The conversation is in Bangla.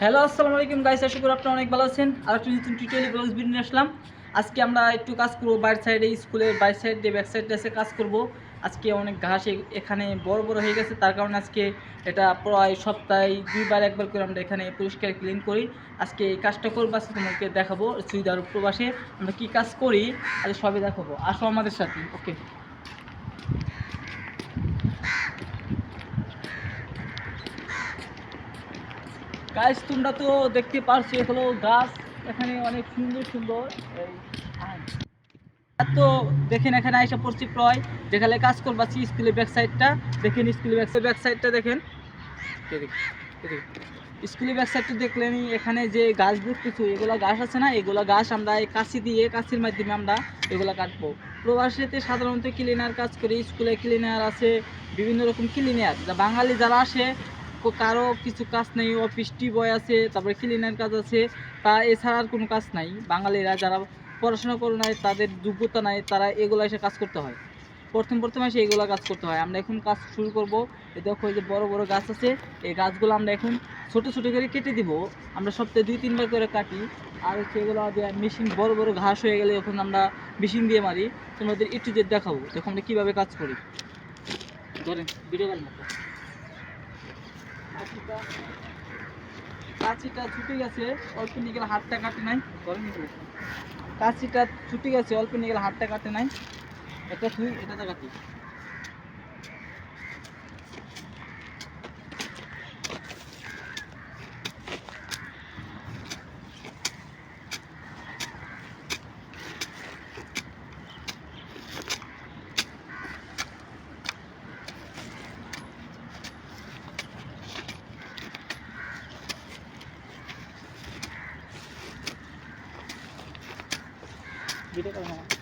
হ্যালো আসসালামু আলাইকুম গাইস আশা করি আপনারা অনেক ভালো আছেন। আর একটা নতুন টিউটোরিয়াল ব্লগস ভিডিও নিয়ে আসলাম। আজকে আমরা একটু কাজ করব বাইর সাইডে স্কুলের বাইর সাইড ব্যাক সাইডে এসে কাজ করব। আজকে অনেক ঘাস এখানে বড় বড় হয়ে গেছে, তার কারণে আজকে এটা প্রায় সপ্তাহে দুইবার, একবার করে আমরা এখানে পরিষ্কার ক্লিন করি। আজকে এই কাজটা করব, আজকে তোমাকে দেখাবো সুইদার প্রবাসে আমরা কী কাজ করি। আজ সবই দেখাবো। আসো আমাদের সাথে ওকে গাছ তোমরা তো দেখতে পারছ হলো গাছ। এখানে অনেক সুন্দর সুন্দর। তো দেখেন, এখানে আইসা পড়ছি প্রায় যেখানে কাজ করবাছি স্কুলের ব্যাক সাইডটা দেখেন স্কুলের ব্যাক ব্যাক সাইডটা দেখেন। স্কুলের ব্যাক সাইডটা দেখলেন, এখানে যে গাছ দেখতেছো এগুলা গাছ আছে না? এগুলা গাছ আমরা এই কাশি দিয়ে কাশির মাধ্যমে আমরা এগুলা কাটবো। প্রবাসীতে সাধারণত ক্লিনার কাজ করি স্কুলে ক্লিনার আছে, বিভিন্ন রকম ক্লিনার যা বাঙালি যারা আসে কারও কিছু কাজ নেই অফিস বয় আছে, তারপরে ক্লিনার কাজ আছে, তা এছাড়া আর কোনো কাজ নাই। বাঙালিরা যারা পড়াশোনা করে নাই, তাদের যোগ্যতা নাই, তারা এগুলো এসে কাজ করতে হয়। প্রথম প্রথম এসে এগুলো কাজ করতে হয়। আমরা এখন কাজ শুরু করব। এই দেখো যে বড় বড় গাছ আছে, এই গাছগুলো আমরা এখন ছোট ছোট করে কেটে দিব। আমরা সপ্তাহে দুই, তিনবার করে কাটি। আর হচ্ছে এগুলো মেশিন বড় বড় ঘাস হয়ে গেলে এখন আমরা মেশিন দিয়ে মারি। তোমাদের একটু যে দেখাবো, দেখো আমরা কীভাবে কাজ করি। ধরেন ভিডিও কল কাঁচিটা কাঁচিটা ছুটে গেছে, অল্প নিয়ে গেলে হাতটা কাটে নাই ধরেন এগুলো। কাঁচিটা ছুটে গেছে, অল্প নিয়ে গেলে হাতটা কাটে নাই এটা তুই, এটা কাটি ভিডিও করে নাও